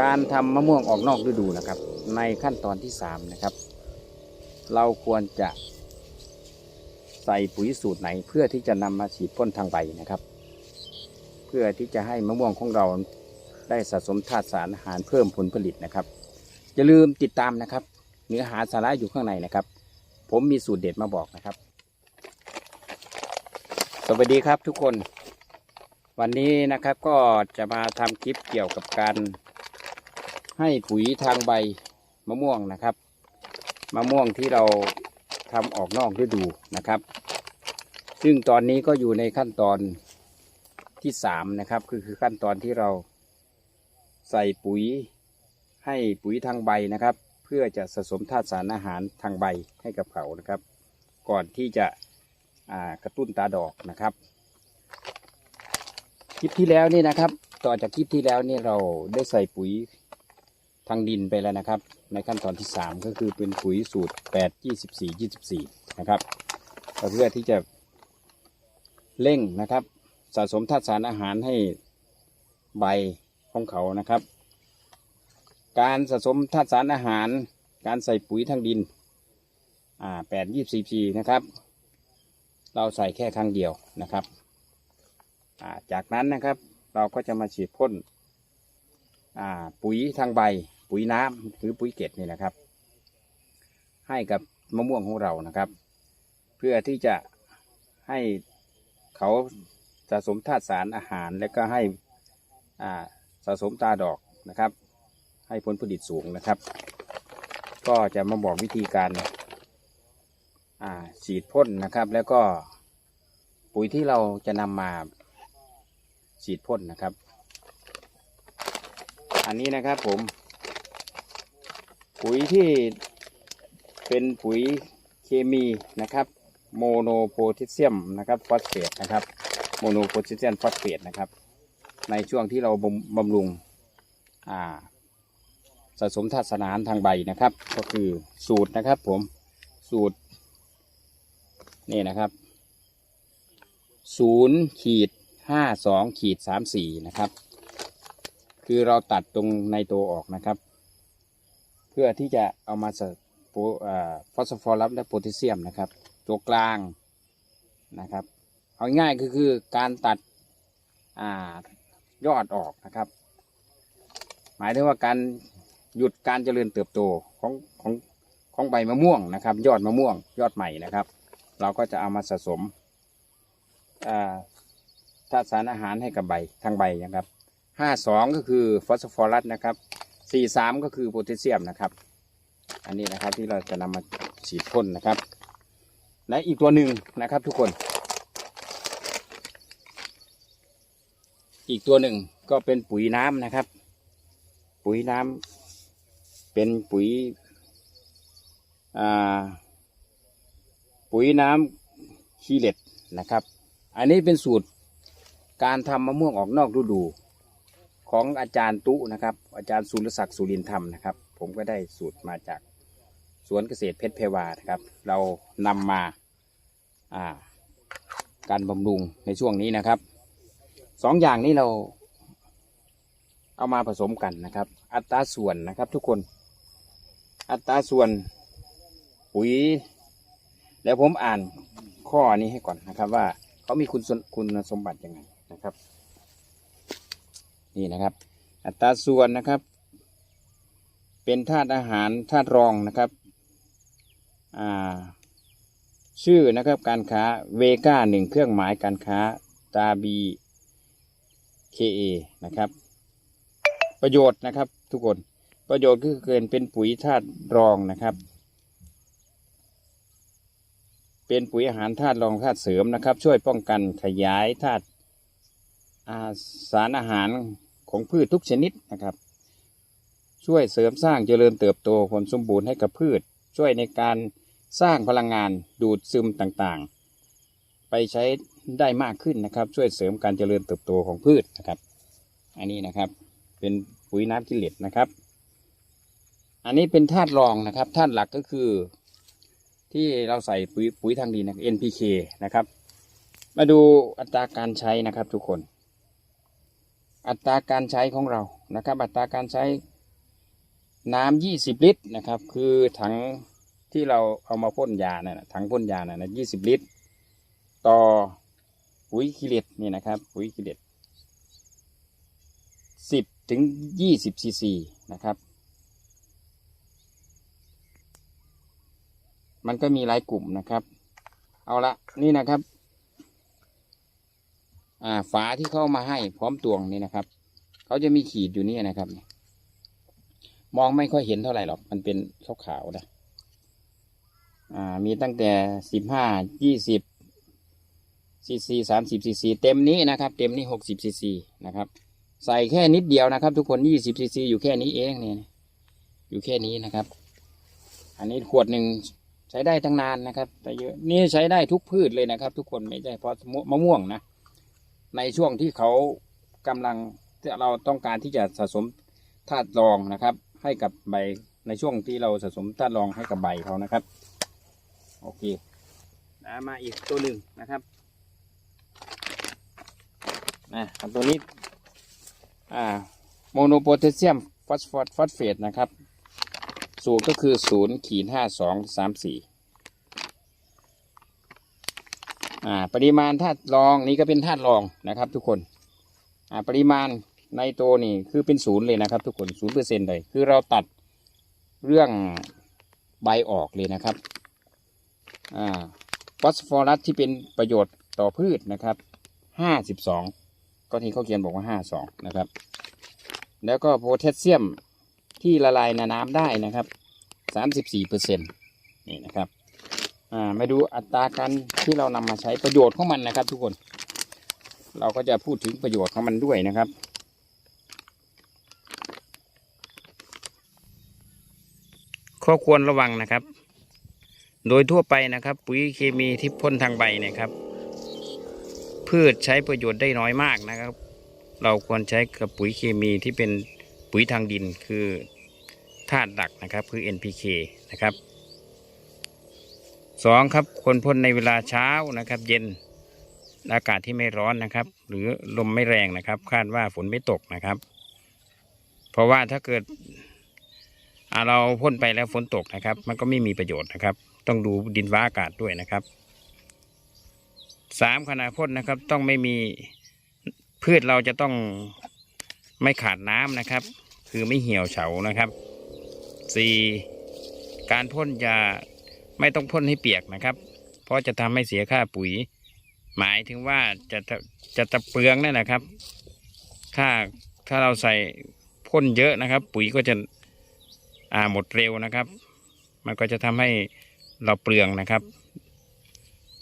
การทำมะม่วงออกนอกฤดูนะครับ ในขั้นตอนที่สามนะครับ เราควรจะใส่ปุ๋ยสูตรไหนเพื่อที่จะนำมาฉีดพ่นทางใบนะครับ เพื่อที่จะให้มะม่วงของเราได้สะสมธาตุสารอาหารเพิ่มผลผลิตนะครับ อย่าลืมติดตามนะครับ เนื้อหาสาระอยู่ข้างในนะครับ ผมมีสูตรเด็ดมาบอกนะครับ สวัสดีครับทุกคน วันนี้นะครับก็จะมาทำคลิปเกี่ยวกับการ ให้ปุ๋ยทางใบมะม่วงนะครับ มะม่วงที่เราทำออกนอกฤดูนะครับ ซึ่งตอนนี้ก็อยู่ในขั้นตอนที่สามนะครับคือคือขั้นตอนที่เราใส่ปุ๋ยให้ปุ๋ยทางใบนะครับ เพื่อจะสะสมธาตุสารอาหารทางใบให้กับเขานะครับ ก่อนที่จะกระตุ้นตาดอกนะครับ คลิปที่แล้วนี่นะครับ ต่อจากคลิปที่แล้วนี่เราได้ใส่ปุ๋ย ทางดินไปแล้วนะครับ ในขั้นตอนที่ 3 ก็คือเป็นปุ๋ยสูตร 8 24 24 นะครับเพื่อที่จะเร่งนะครับ สะสมธาตุสารอาหารให้ใบของเขานะครับ การสะสมธาตุสารอาหาร การใส่ปุ๋ยทางดินอ่า8 24นะครับ เราใส่แค่ครั้งเดียวนะครับอ่าจากนั้นนะครับเราก็จะมาฉีดพ่นอ่าปุ๋ยทางใบ ปุ๋ยน้ำหรือปุ๋ยเกล็ดนี่นะครับ ให้กับมะม่วงของเรานะครับ เพื่อที่จะให้เขาสะสมธาตุสารอาหาร และก็ให้สะสมตาดอกนะครับ ให้ผลผลิตสูงนะครับ ก็จะมาบอกวิธีการฉีดพ่นนะครับ แล้วก็ปุ๋ยที่เราจะนำมาฉีดพ่นนะครับ อันนี้นะครับผม ปุ๋ยที่เป็นปุ๋ยเคมีนะครับ โมโนโพแทสเซียมนะครับฟอสเฟตนะครับโมโนโพแทสเซียมฟอสเฟตนะครับ ในช่วงที่เราบำรุงสะสมธาตุสารอาหารทางใบนะครับ ก็คือสูตรนะครับผมสูตรนี่นะครับศูนย์ขีดห้าสองขีดสามสี่นะครับ คือเราตัดตรงในตัวออกนะครับ พื่อที่จะเอามาใส่โพอ่าฟอสฟอรัสและโพแทสเซียมนะครับ ตัวกลางนะครับ เอาง่ายๆก็คือการตัดอยอดออกนะครับ หมายถึงว่าการหยุดการเจริญเติบโตของของของใบมะม่วงนะครับ ยอดมะม่วงยอดใหม่นะครับ เราก็จะเอามาสะสมธาตุสารอาหารให้กับใบทางใบนะครับห้าสองก็คือฟอสฟอรัสนะครับ สี่สามก็คือโพแทสเซียมนะครับ อันนี้นะครับที่เราจะนำมาฉีดพ่นนะครับ และอีกตัวหนึ่งนะครับทุกคน อีกตัวหนึ่งก็เป็นปุ๋ยน้ำนะครับ ปุ๋ยน้ำเป็นปุ๋ยปุ๋ยน้ำคีเหล็ดนะครับ อันนี้เป็นสูตรการทำมะม่วงออกนอกฤดู ของอาจารย์ตุนะครับ อาจารย์สุรศักดิ์สุรินทร์ธรรมนะครับ ผมก็ได้สูตรมาจากสวนเกษตรเพชรเพวานะครับ เรานำมาาการบำรุงในช่วงนี้นะครับสองอย่างนี้เราเอามาผสมกันนะครับ อัตราส่วนนะครับทุกคน อัตราส่วนปุ๋ย แล้วผมอ่านข้อนี้ให้ก่อนนะครับว่าเขามีคุณคุณสมบัติยังไงนะครับ นี่นะครับ อัตราส่วนนะครับ เป็นธาตุอาหารธาตุรองนะครับชื่อนะครับการค้าเวก้าหนึ่งเครื่องหมายการค้าตาบีเคเอนะครับ ประโยชน์นะครับทุกคนประโยชน์ก็คือเกินเป็นปุ๋ยธาตุรองนะครับ เป็นปุ๋ยอาหารธาตุรองธาตุเสริมนะครับ ช่วยป้องกันขยายธาตุสารอาหาร ของพืชทุกชนิดนะครับ ช่วยเสริมสร้างเจริญเติบโตความสมบูรณ์ให้กับพืช ช่วยในการสร้างพลังงานดูดซึมต่างๆ ไปใช้ได้มากขึ้นนะครับ ช่วยเสริมการเจริญเติบโตของพืชนะครับ อันนี้นะครับเป็นปุ๋ยน้ำกิเลสนะครับ อันนี้เป็นธาตุรองนะครับธาตุหลักก็คือ ที่เราใส่ปุ๋ยปุ๋ยทางดินนะ NPK นะครับ มาดูอัตราการใช้นะครับทุกคน อัตราการใช้ของเรานะครับ อัตราการใช้น้ำยี่สิบลิตรนะครับ คือถังที่เราเอามาพ่นยานะ่ะถังพ่นยานะ่ะยี่สิบลิตร ต่อปุ๋ยคิเลตนี่นะครับ ปุ๋ยคิเลตสิบถึงยี่สิบซีซีนะครับ มันก็มีหลายกลุ่มนะครับ เอาละนี่นะครับ อ่าฝาที่เข้ามาให้พร้อมตวงนี่นะครับเขาจะมีขีดอยู่นี่นะครับ มองไม่ค่อยเห็นเท่าไหร่หรอกมันเป็นขาวๆนะอ่า มีตั้งแต่สิบห้ายี่สิบซีซีสามสิบซีซีเต็มนี้นะครับ เต็มนี้หกสิบซีซีนะครับ ใส่แค่นิดเดียวนะครับ ทุกคนยี่สิบซีซีอยู่แค่นี้เองเนี่ยอยู่แค่นี้นะครับ อันนี้ขวดหนึ่งใช้ได้ตั้งนานนะครับ แต่เยอะนี่ใช้ได้ทุกพืชเลยนะครับ ทุกคนไม่ใช่เพราะมะม่วงนะ ในช่วงที่เขากำลังเราต้องการที่จะสะสมธาตุรองนะครับ ให้กับใบในช่วงที่เราสะสมธาตุรองให้กับใบเขานะครับ โอเคมาอีกตัวหนึ่งนะครับนะตัวนี้อ่าโมโนโพแทสเซียมฟอสฟอสฟอสเฟตนะครับ สูตรก็คือ0ขีดมสี่ อ่าปริมาณธาตุรองนี้ก็เป็นธาตุรองนะครับ ทุกคนอ่าปริมาณในตัวนี่คือเป็นศูนย์เลยนะครับ ทุกคนศูนย์เปอร์เซ็นต์เลยคือเราตัดเรื่องใบออกเลยนะครับอ่าฟอสฟอรัสที่เป็นประโยชน์ต่อพืชนะครับห้าสิบสองก็ที่เขาเขียนบอกว่าห้าสองนะครับ แล้วก็โพแทสเซียมที่ละลายในน้ำได้นะครับสามสิบสี่เปอร์เซ็นต์นี่นะครับ อ่ามาดูอัตราการที่เรานำมาใช้ประโยชน์ของมันนะครับ ทุกคน เราก็จะพูดถึงประโยชน์ของมันด้วยนะครับข้อควรระวังนะครับ โดยทั่วไปนะครับ ปุ๋ยเคมีที่พ่นทางใบเนะครับ พืชใช้ประโยชน์ได้น้อยมากนะครับ เราควรใช้กับปุ๋ยเคมีที่เป็นปุ๋ยทางดินคือธาตุหลักนะครับ คือ NPK นะครับ สองครับควรพ่นในเวลาเช้านะครับ เย็นอากาศที่ไม่ร้อนนะครับ หรือลมไม่แรงนะครับ คาดว่าฝนไม่ตกนะครับ เพราะว่าถ้าเกิดเราพ่นไปแล้วฝนตกนะครับ มันก็ไม่มีประโยชน์นะครับ ต้องดูดินฟ้าอากาศด้วยนะครับสามขณะพ่นนะครับ ต้องไม่มีพืชเราจะต้องไม่ขาดน้ำนะครับ คือไม่เหี่ยวเฉานะครับสี่การพ่นยา ไม่ต้องพ่นให้เปียกนะครับ เพราะจะทำให้เสียค่าปุ๋ย หมายถึงว่าจะจะจะตะเปลืองนั่นแหละครับ ถ้าถ้าเราใส่พ่นเยอะนะครับ ปุ๋ยก็จะอ่าหมดเร็วนะครับ มันก็จะทำให้เราเปลืองนะครับ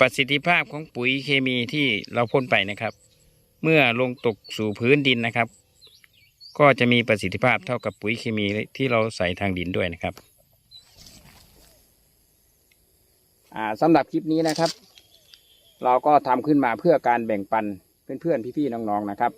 ประสิทธิภาพของปุ๋ยเคมีที่เราพ่นไปนะครับ เมื่อลงตกสู่พื้นดินนะครับ ก็จะมีประสิทธิภาพเท่ากับปุ๋ยเคมีที่เราใส่ทางดินด้วยนะครับ อ่าสำหรับคลิปนี้นะครับ เราก็ทำขึ้นมาเพื่อการแบ่งปันเพื่อนๆพี่ๆน้องๆนะครับ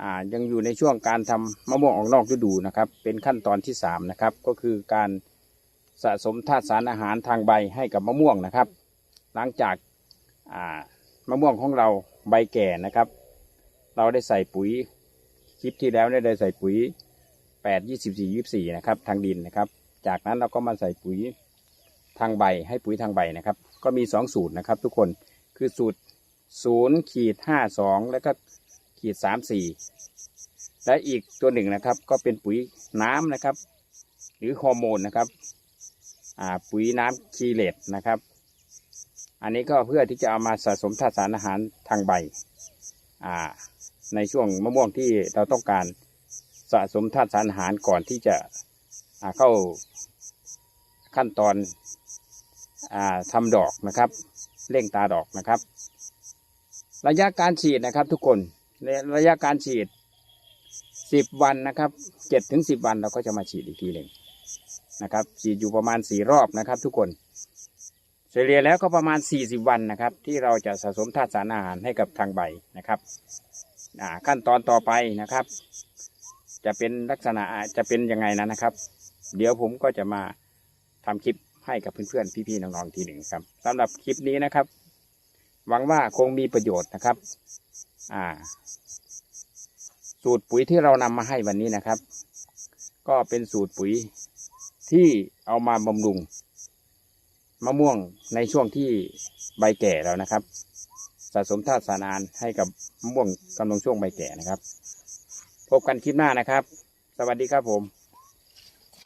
อ่ายังอยู่ในช่วงการทำมะม่วงออกนอกฤดูนะครับ เป็นขั้นตอนที่สามนะครับก็คือการสะสมธาตุสารอาหารทางใบให้กับมะม่วงนะครับ หลังจากามะม่วงของเราใบแก่นะครับ เราได้ใส่ปุ๋ยคลิปที่แล้วได้ใส่ปุ๋ยแปดยี่สิบสี่ยี่สี่นะครับ ทางดินนะครับ จากนั้นเราก็มาใส่ปุ๋ย ทางใบให้ปุ๋ยทางใบนะครับ ก็มีสองสูตรนะครับ ทุกคนคือสูตรศูนย์ขีดห้าสองแล้วก็ขีดสามสี่และอีกตัวหนึ่งนะครับ ก็เป็นปุ๋ยน้ำนะครับ หรือฮอร์โมนนะครับปุ๋ยน้ำคีเลตนะครับ อันนี้ก็เพื่อที่จะเอามาสะสมธาตุสารอาหารทางใบในช่วงมะม่วงที่เราต้องการสะสมธาตุสารอาหารก่อนที่จะเข้าขั้นตอน อ่าทำดอกนะครับ เร่งตาดอกนะครับ ระยะการฉีดนะครับ ทุกคนระยะการฉีดสิบวันนะครับเจ็ดถึงสิบวันเราก็จะมาฉีดอีกทีหนึ่งนะครับ ฉีดอยู่ประมาณสี่รอบนะครับ ทุกคนเฉลี่ยแล้วก็ประมาณสี่สิบวันนะครับ ที่เราจะสะสมธาตุสารอาหารให้กับทางใบนะครับขั้นตอนต่อไปนะครับ จะเป็นลักษณะจะเป็นยังไงนะนะครับ เดี๋ยวผมก็จะมาทำคลิป ให้กับเพื่อนๆพี่ๆน้องๆทีหนึ่งครับสำหรับคลิปนี้นะครับ หวังว่าคงมีประโยชน์นะครับ อ่า สูตรปุ๋ยที่เรานำมาให้วันนี้นะครับ ก็เป็นสูตรปุ๋ยที่เอามาบำรุงมะม่วงในช่วงที่ใบแก่แล้วนะครับ สะสมธาตุสารอาหารให้กับมะม่วงกำลังช่วงใบแก่นะครับ พบกันคลิปหน้านะครับ สวัสดีครับผม